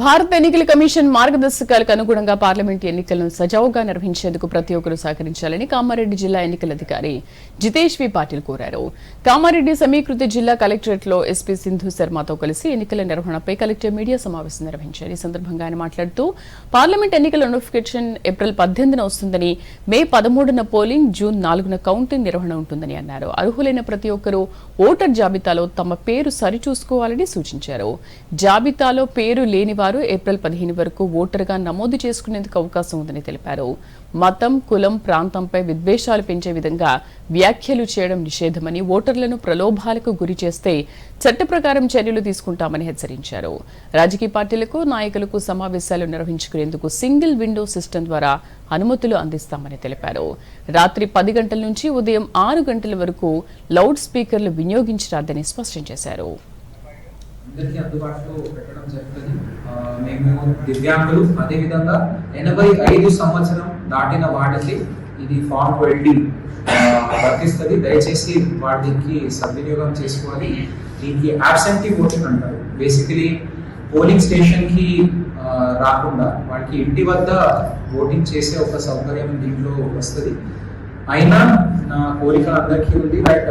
భారత ఎన్నికల కమిషన్ మార్గదర్శకాలకు అనుగుణంగా పార్లమెంట్ ఎన్నికలను సజావుగా నిర్వహించేందుకు ప్రతి ఒక్కరూ సహకరించాలని కామారెడ్డి జిల్లా ఎన్నికల అధికారి జితేష్ వి పాటిల్ కోరారు. కామారెడ్డి సమీకృత జిల్లా కలెక్టరేట్లో ఎస్పీ సింధు శర్మతో కలిసి ఎన్నికల నిర్వహణపై కలెక్టర్ మీడియా సమావేశం నిర్వహించారు. ఈ సందర్భంగా ఆయన మాట్లాడుతూ పార్లమెంట్ ఎన్నికల నోటిఫికేషన్ ఏప్రిల్ పద్దెనిమిదిన వస్తుందని మే పదమూడున పోలింగ్ జూన్ నాలుగున కౌంటింగ్ నిర్వహణ ఉంటుందని అన్నారు. అర్హులైన ప్రతి ఒక్కరూ ఓటర్ జాబితాలో తమ పేరు సరిచూసుకోవాలని సూచించారు. జాబితాలో పేరు లేని వారు ఏప్రిల్ పదిహేను వరకు ఓటరుగా నమోదు చేసుకునేందుకు అవకాశం ఉందని తెలిపారు. మతం కులం ప్రాంతంపై విద్వేషాలు పెంచే విధంగా వ్యాఖ్యలు చేయడం నిషేధమని ఓటర్లను ప్రలోభాలకు గురి చేస్తే చట్ట ప్రకారం చర్యలు తీసుకుంటామని హెచ్చరించారు. రాజకీయ పార్టీలకు నాయకులకు సమావేశాలు నిర్వహించుకునేందుకు సింగిల్ విండో సిస్టమ్ ద్వారా అనుమతులు అందిస్తామని తెలిపారు. రాత్రి పది గంటల నుంచి ఉదయం ఆరు గంటల వరకు లౌడ్ స్పీకర్లు వినియోగించరాదని స్పష్టం చేశారు. అందరికీ అందుబాటులో పెట్టడం జరుగుతుంది. మేము దివ్యాంగులు. అదేవిధంగా ఎనభై ఐదు సంవత్సరం దాటిన వాడికి ఇది ఫామ్ ట్వంటీ వర్తిస్తుంది. దయచేసి వాటికి దీనికి సద్వినియోగం చేసుకోవాలి. దీనికి యాబ్సెంటీ ఓటింగ్ అంటారు. బేసికలీ పోలింగ్ స్టేషన్కి రాకుండా వాళ్ళకి ఇంటి వద్ద ఓటింగ్ చేసే ఒక సౌకర్యం దీంట్లో వస్తుంది. అయినా నా కోరిక అందరికీ ఉంది. బట్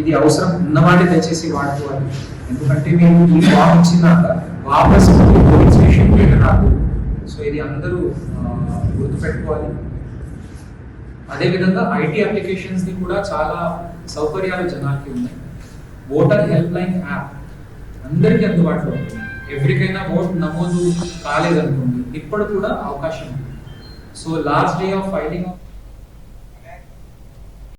ఇది అవసరం ఉన్నవాడే దయచేసి వాడుకోవాలి. ఎందుకంటే మేము ఈ ఫామ్ ఇచ్చినాక వాపస్ పోలీస్ స్టేషన్ రాదు సో ఇది అందరూ గుర్తుపెట్టుకోవాలి. అదేవిధంగా ఐటీ అప్లికేషన్స్ని కూడా చాలా సౌకర్యాలు జనాలకి ఉన్నాయి. ఓటర్ హెల్ప్ లైన్ యాప్ అందరికీ అందుబాటులో ఉంటుంది. ఎవరికైనా ఓట్ నమోదు కాలేదనుకోండి ఇప్పుడు కూడా అవకాశం ఉంది. So last day of filing